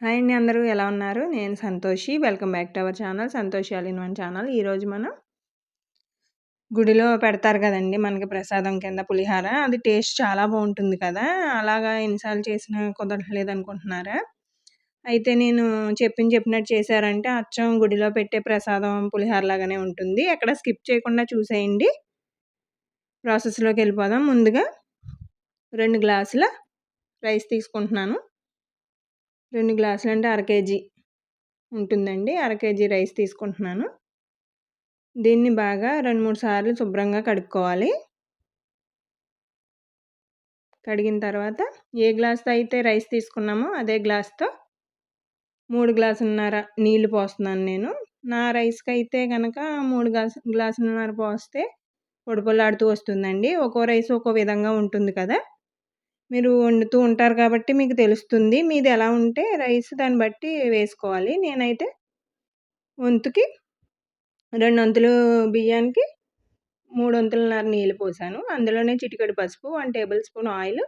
Hi అండి అందరూ ఎలా ఉన్నారు? నేను Santoshi. Welcome back to our channel Santoshi all in one channel. ఈరోజు మనం గుడిలో పెడతారు కదండి మనకి ప్రసాదం కింద పులిహార. అది టేస్ట్ చాలా బాగుంటుంది కదా? అలాగా ఎన్నిసార్లు చేసినా కుదరట్లేదు అనుకుంటున్నారా? అయితే నేను చెప్పిన చెప్పినట్టు చేశారంటే అచ్చం గుడిలో పెట్టే ప్రసాదం పులిహార లాగానే ఉంటుంది. ఎక్కడ స్కిప్ చేయకుండా చూసేయండి. ప్రాసెస్లోకి వెళ్ళిపోదాం. ముందుగా రెండు గ్లాసుల రైస్ తీసుకుంటున్నాను. రెండు గ్లాసులు అంటే అర కేజీ ఉంటుందండి. అర కేజీ రైస్ తీసుకుంటున్నాను. దీన్ని బాగా రెండు మూడు సార్లు శుభ్రంగా కడుక్కోవాలి. కడిగిన తర్వాత ఏ గ్లాస్తో అయితే రైస్ తీసుకున్నామో అదే గ్లాస్తో మూడు గ్లాసున్నర నీళ్ళు పోస్తున్నాను నేను. నా రైస్కి అయితే కనుక మూడు గ్లాసు గ్లాసున్నర పోస్తే పొడిపొల్లాడుతూ వస్తుందండి. ఒక్కో రైస్ ఒక్కో విధంగా ఉంటుంది కదా. మీరు వండుతూ ఉంటారు కాబట్టి మీకు తెలుస్తుంది. మీది ఎలా ఉంటే రైస్ దాన్ని బట్టి వేసుకోవాలి. నేనైతే వంతుకి రెండు వంతులు బియ్యానికి మూడు వంతులన్నర నీళ్ళు పోసాను. అందులోనే చిటికడి పసుపు వన్ టేబుల్ స్పూన్ ఆయిల్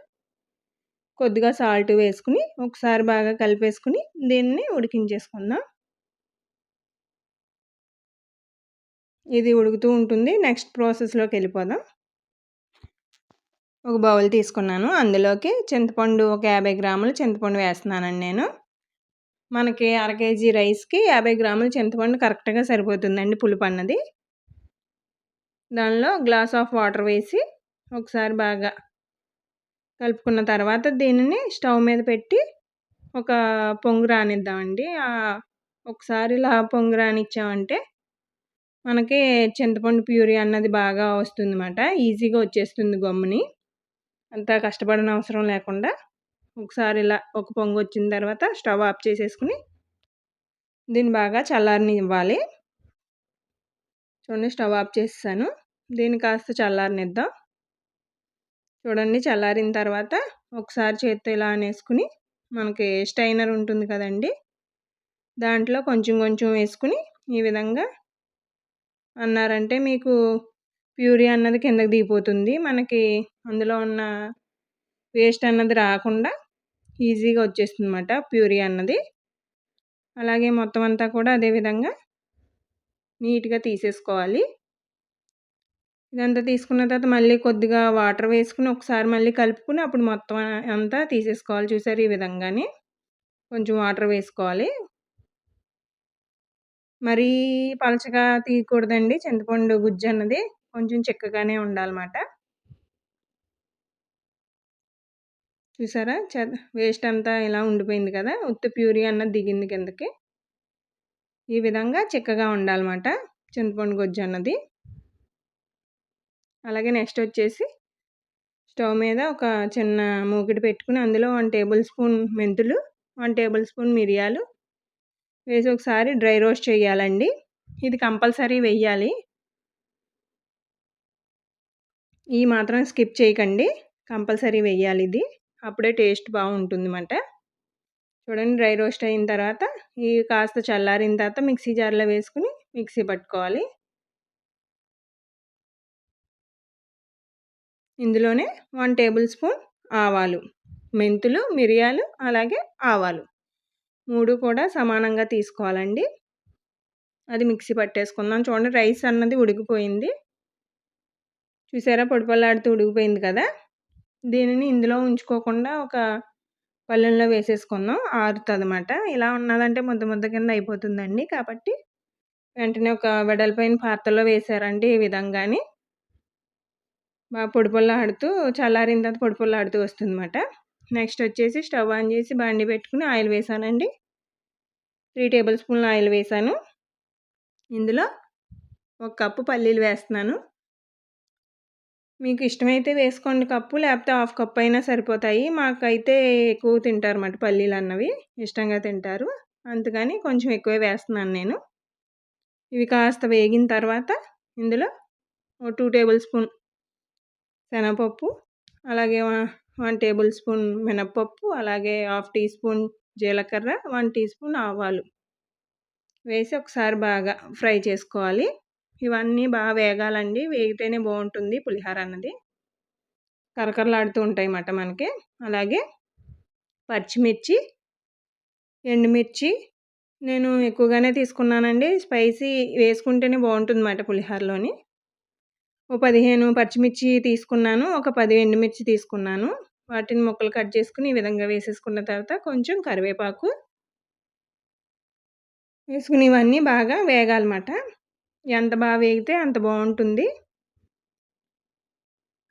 కొద్దిగా సాల్ట్ వేసుకుని ఒకసారి బాగా కలిపేసుకుని దీన్ని ఉడికించేసుకుందాం. ఇది ఉడుకుతూ ఉంటుంది. నెక్స్ట్ ప్రాసెస్లోకి వెళ్ళిపోదాం. ఒక బౌల్ తీసుకున్నాను. అందులోకి చింతపండు ఒక యాభై గ్రాములు చింతపండు వేస్తున్నానండి నేను. మనకి అర కేజీ రైస్కి యాభై గ్రాములు చింతపండు కరెక్ట్గా సరిపోతుందండి పులుపు అన్నది దానిలో గ్లాస్ ఆఫ్ వాటర్ వేసి ఒకసారి బాగా కలుపుకున్న తర్వాత దీనిని స్టవ్ మీద పెట్టి ఒక పొంగు రానిద్దామండి. ఒకసారి ఇలా పొంగు రానిచ్చామంటే మనకి చింతపండు ప్యూరీ అన్నది బాగా వస్తుంది అన్నమాట ఈజీగా వచ్చేస్తుంది గమ్ముని. అంత కష్టపడిన అవసరం లేకుండా ఒకసారి ఇలా ఒక పొంగు వచ్చిన తర్వాత స్టవ్ ఆఫ్ చేసేసుకుని దీన్ని బాగా చల్లారని ఇవ్వాలి చూడండి స్టవ్ ఆఫ్ చేసేసాను. దీన్ని కాస్త చల్లారనిద్దాం. చూడండి చల్లారిన తర్వాత ఒకసారి చేత్తో ఇలా అనేసుకుని మనకి స్టైనర్ ఉంటుంది కదండి. దాంట్లో కొంచెం కొంచెం వేసుకుని ఈ విధంగా అన్నారంటే మీకు ప్యూరీ అన్నది కిందకి దిగిపోతుంది. మనకి అందులో ఉన్న వేస్ట్ అన్నది రాకుండా ఈజీగా వచ్చేస్తుంది అనమాట ప్యూరీ అన్నది. అలాగే మొత్తం అంతా కూడా అదేవిధంగా నీట్గా తీసేసుకోవాలి. ఇదంతా తీసుకున్న తర్వాత మళ్ళీ కొద్దిగా వాటర్ వేసుకుని ఒకసారి మళ్ళీ కలుపుకుని అప్పుడు మొత్తం అంతా తీసేసుకోవాలి. చూసారు ఈ విధంగానే కొంచెం వాటర్ వేసుకోవాలి. మరీ పలచగా తీయకూడదండి. చింతపండు గుజ్జు అన్నది. కొంచెం చిక్కగానే ఉండాలన్నమాట. చూసారా? చె వేస్ట్ అంతా ఇలా ఉండిపోయింది కదా? ఉత్తి ప్యూరీ అన్నది దిగింది కిందకి. ఈ విధంగా చిక్కగా ఉండాలన్నమాట చింతపండు గొజ్జు అన్నది. అలాగే నెక్స్ట్ వచ్చేసి స్టవ్ మీద ఒక చిన్న మూకిడి పెట్టుకుని అందులో వన్ టేబుల్ స్పూన్ మెంతులు వన్ టేబుల్ స్పూన్ మిరియాలు వేసి ఒకసారి డ్రై రోస్ట్ చేయాలండి. ఇది కంపల్సరీ వెయ్యాలి ఈ మాత్రం స్కిప్ చేయకండి. కంపల్సరీ వెయ్యాలి ఇది. అప్పుడే టేస్ట్ బాగుంటుంది అన్నమాట చూడండి డ్రై రోస్ట్ అయిన తర్వాత ఈ కాస్త చల్లారిన తర్వాత మిక్సీ జార్లో వేసుకుని మిక్సీ పట్టుకోవాలి. ఇందులోనే వన్ టేబుల్ స్పూన్ ఆవాలు మెంతులు మిరియాలు అలాగే ఆవాలు. మూడు కూడా సమానంగా తీసుకోవాలండి. అది మిక్సీ పట్టేసుకుందాం. చూడండి రైస్ అన్నది ఉడికిపోయింది. చూసారా? పొడి ఉడిగిపోయింది కదా! దీనిని ఇందులో ఉంచుకోకుండా ఒక పళ్ళెంలో వేసేసుకుందాం. ఆరుతుంది అనమాట ఇలా ఉన్నదంటే ముద్ద ముద్ద కింద అయిపోతుందండి. కాబట్టి వెంటనే ఒక వెడల్పైన పాత్రలో వేసారంటే ఈ విధంగానే బాగా పొడి ఆడుతూ చల్లారిన తర్వాత పొడి ఆడుతూ వస్తుంది అనమాట నెక్స్ట్ వచ్చేసి స్టవ్ ఆన్ చేసి బండి పెట్టుకుని ఆయిల్ వేసానండి. త్రీ టేబుల్ స్పూన్ల ఆయిల్ వేసాను. ఇందులో ఒక కప్పు పల్లీలు వేస్తున్నాను. మీకు ఇష్టమైతే వేసుకోండి కప్పు లేకపోతే హాఫ్ కప్ అయినా సరిపోతాయి. మాకైతే ఎక్కువ తింటారు అన్నమాట పల్లీలు అన్నవి. ఇష్టంగా తింటారు. అందుకని కొంచెం ఎక్కువే వేస్తున్నాను నేను. ఇవి కాస్త వేగిన తర్వాత ఇందులో టూ టేబుల్ స్పూన్ శనగపప్పు అలాగే వన్ టేబుల్ స్పూన్ మినప్పప్పు అలాగే హాఫ్ టీ స్పూన్ జీలకర్ర వన్ టీ స్పూన్ ఆవాలు. వేసి ఒకసారి బాగా ఫ్రై చేసుకోవాలి. ఇవన్నీ బాగా వేగాలండి. వేగితేనే బాగుంటుంది పులిహోర అన్నది. కరకరలాడుతూ ఉంటాయి అన్నమాట మనకి. అలాగే పచ్చిమిర్చి ఎండుమిర్చి నేను ఎక్కువగానే తీసుకున్నానండి. స్పైసీ వేసుకుంటేనే బాగుంటుంది అన్నమాట పులిహోరలోని. ఓ పదిహేను పచ్చిమిర్చి తీసుకున్నాను. ఒక పది ఎండుమిర్చి తీసుకున్నాను. వాటిని ముక్కలు కట్ చేసుకుని ఈ విధంగా వేసేసుకున్న తర్వాత కొంచెం కరివేపాకు వేసుకుని ఇవన్నీ బాగా వేగాలన్నమాట. ఎంత బాగా వేగితే అంత బాగుంటుంది.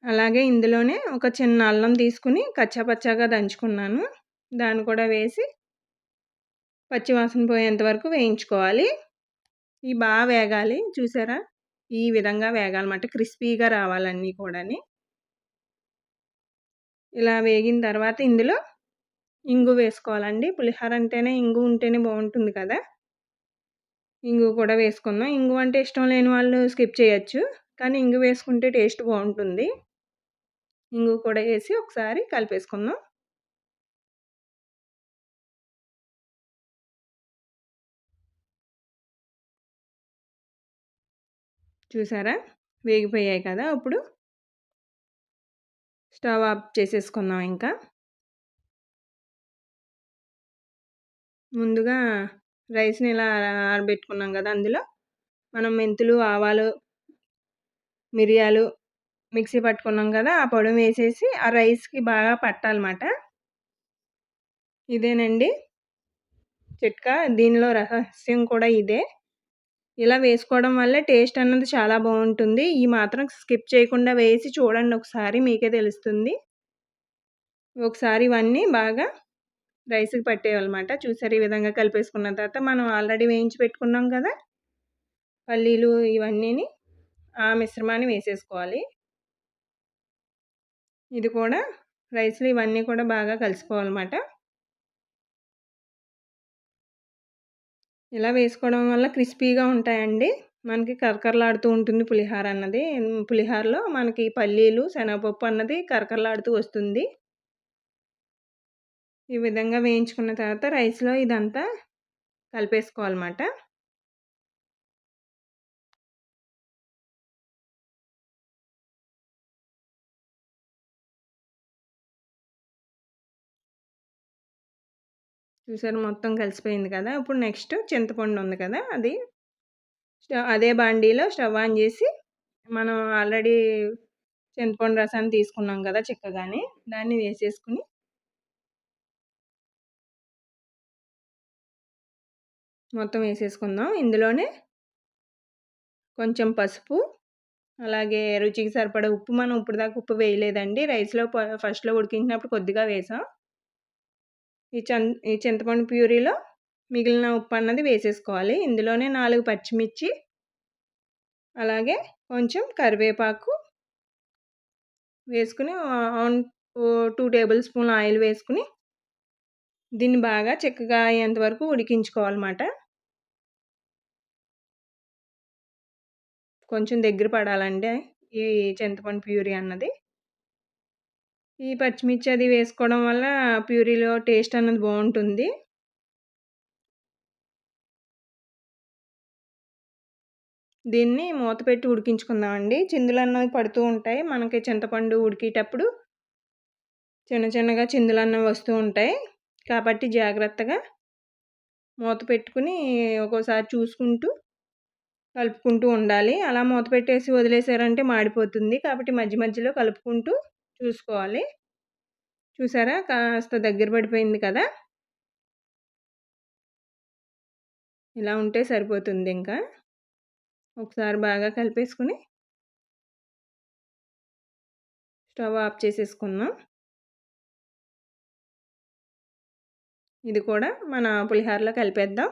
అలాగే ఇందులోనే ఒక చిన్న అల్లం తీసుకుని కచ్చాపచ్చాగా దంచుకున్నాను. దాన్ని కూడా వేసి పచ్చివాసన పోయేంత వరకు వేయించుకోవాలి. ఇవి బాగా వేగాలి. చూసారా? ఈ విధంగా వేగాలన్నమాట. క్రిస్పీగా రావాలన్నీ కూడాని. ఇలా వేగిన తర్వాత ఇందులో ఇంగు వేసుకోవాలండి. పులిహోర అంటేనే ఇంగు ఉంటేనే బాగుంటుంది కదా? ఇంగు కూడా వేసుకుందాం. ఇంగు అంటే ఇష్టం లేని వాళ్ళు స్కిప్ చేయొచ్చు. కానీ ఇంగు వేసుకుంటే టేస్ట్ బాగుంటుంది. ఇంగు కూడా వేసి ఒకసారి కలిపేసుకుందాం. చూసారా? వేగిపోయాయి కదా ఇప్పుడు స్టవ్ ఆఫ్ చేసేసుకుందాం ఇంకా. ముందుగా రైస్ని ఇలా ఆరబెట్టుకున్నాం కదా! అందులో మనం మెంతులు ఆవాలు మిరియాలు మిక్సీ పట్టుకున్నాం కదా! ఆ పొడి వేసేసి ఆ రైస్కి బాగా పట్టాలన్నమాట. ఇదేనండి. చిట్కా. దీనిలో రహస్యం కూడా ఇదే. ఇలా వేసుకోవడం వల్ల టేస్ట్ అన్నది చాలా బాగుంటుంది. ఈ మాత్రం స్కిప్ చేయకుండా వేసి చూడండి. ఒకసారి మీకే తెలుస్తుంది. ఒకసారి ఇవన్నీ బాగా రైస్కి పట్టేయాలన్నమాట చూసారు ఈ విధంగా కలిపేసుకున్న తర్వాత మనం ఆల్రెడీ వేయించి పెట్టుకున్నాం కదా? పల్లీలు ఇవన్నీని ఆ మిశ్రమాన్ని వేసేసుకోవాలి. ఇది కూడా రైస్లు ఇవన్నీ కూడా బాగా కలిసిపోవాలన్నమాట. ఇలా వేసుకోవడం వల్ల క్రిస్పీగా ఉంటాయండి. మనకి కరకరలాడుతూ ఉంటుంది పులిహార అన్నది పులిహారలో మనకి పల్లీలు శనగపప్పు అన్నది కరకరలాడుతూ వస్తుంది. ఈ విధంగా వేయించుకున్న తర్వాత రైస్లో ఇదంతా కలిపేసుకోవాలన్నమాట. చూసారు మొత్తం కలిసిపోయింది కదా! ఇప్పుడు నెక్స్ట్ చింతపండు ఉంది కదా! అది అదే బాండీలో స్టవ్ ఆన్ చేసి మనం ఆల్రెడీ చింతపండు రసాన్ని తీసుకున్నాం కదా! చిక్కగానే దాన్ని వేసేసుకుని మొత్తం వేసేసుకుందాం. ఇందులోనే కొంచెం పసుపు అలాగే రుచికి సరిపడా ఉప్పు. మనం ఇప్పుడు దాకా ఉప్పు వేయలేదండి. రైస్లో ఫస్ట్లో ఉడికించినప్పుడు కొద్దిగా వేసాం. ఈ చం ఈ చింతపండు ప్యూరీలో మిగిలిన ఉప్పు అన్నది వేసేసుకోవాలి. ఇందులోనే నాలుగు పచ్చిమిర్చి అలాగే కొంచెం కరివేపాకు వేసుకుని టూ టేబుల్ స్పూన్ ఆయిల్ వేసుకుని దీన్ని బాగా చక్కగా అయ్యేంత వరకు ఉడికించుకోవాలన్నమాట. కొంచెం దగ్గర పడాలండి ఈ చింతపండు ప్యూరీ అన్నది. ఈ పచ్చిమిర్చి అది వేసుకోవడం వల్ల ప్యూరీలో టేస్ట్ అన్నది బాగుంటుంది. దీన్ని మూత పెట్టి ఉడికించుకుందామండి. చిందులు అన్నవి పడుతూ ఉంటాయి. మనకి చింతపండు ఉడికేటప్పుడు చిన్న చిన్నగా చిందులు అన్నవి వస్తూ ఉంటాయి. కాబట్టి జాగ్రత్తగా మూత పెట్టుకుని ఒక్కోసారి చూసుకుంటూ కలుపుకుంటూ ఉండాలి. అలా మూత పెట్టేసి వదిలేసారంటే మాడిపోతుంది. కాబట్టి మధ్య మధ్యలో కలుపుకుంటూ చూసుకోవాలి. చూసారా? కాస్త దగ్గర పడిపోయింది కదా? ఇలా ఉంటే సరిపోతుంది ఇంకా. ఒకసారి బాగా కలిపేసుకుని స్టవ్ ఆఫ్ చేసేసుకుందాం. ఇది కూడా మన పులిహోరలో కలిపేద్దాం.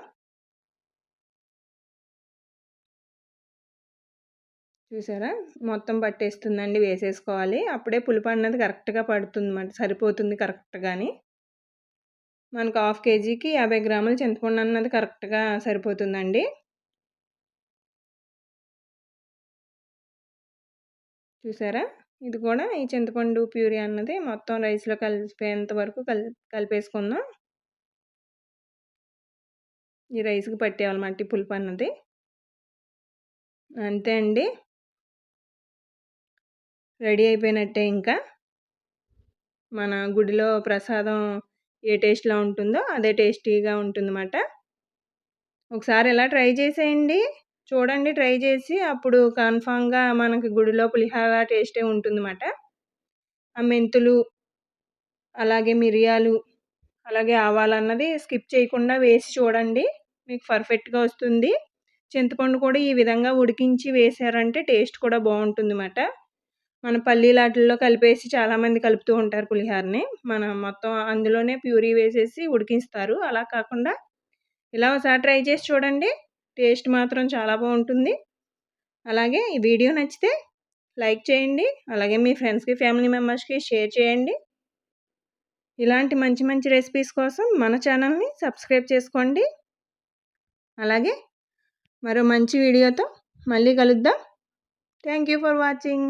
చూసారా? మొత్తం పట్టేస్తుందండి వేసేసుకోవాలి. అప్పుడే పులుపు అన్నది కరెక్ట్గా పడుతుంది అన్నమాట సరిపోతుంది కరెక్ట్గాని. మనకు హాఫ్ కేజీకి యాభై గ్రాముల చింతపండు అన్నది కరెక్ట్గా సరిపోతుందండి. చూసారా? ఇది కూడా ఈ చింతపండు ప్యూరీ అన్నది మొత్తం రైస్లో కలిపేంత వరకు కలి కలిపేసుకుందాం. ఈ రైస్కి పట్టేయాలన్నమాట ఈ పులుపు అన్నది అంతే అండి రెడీ అయిపోయినట్టే ఇంకా మన గుడిలో ప్రసాదం ఏ టేస్ట్‌లో ఉంటుందో అదే టేస్టీగా ఉంటుందన్నమాట. ఒకసారి ఇలా ట్రై చేసేయండి. చూడండి ట్రై చేసి అప్పుడు కన్ఫామ్గా మనకి గుడిలో పులిహోర టేస్టే ఉంటుందన్నమాట. ఆ మెంతులు, అలాగే మిరియాలు, అలాగే ఆవాలన్నది స్కిప్ చేయకుండా వేసి చూడండి. మీకు పర్ఫెక్ట్‌గా వస్తుంది. చింతపండు కూడా ఈ విధంగా ఉడికించి వేసారంటే టేస్ట్ కూడా బాగుంటుంది అన్నమాట మన పల్లీలు ఆటిల్లో కలిపేసి చాలామంది కలుపుతూ ఉంటారు పులిహోరని. మనం మొత్తం అందులోనే ప్యూరీ వేసేసి ఉడికిస్తారు. అలా కాకుండా ఇలా ఒకసారి ట్రై చేసి చూడండి. టేస్ట్ మాత్రం చాలా బాగుంటుంది. అలాగే ఈ వీడియో నచ్చితే లైక్ చేయండి. అలాగే మీ ఫ్రెండ్స్‌కి, ఫ్యామిలీ మెంబర్స్‌కి షేర్ చేయండి. ఇలాంటి మంచి మంచి రెసిపీస్ కోసం మన ఛానల్‌ని సబ్స్క్రైబ్ చేసుకోండి. అలాగే మరో మంచి వీడియోతో మళ్ళీ కలుద్దాం. Thank you for watching.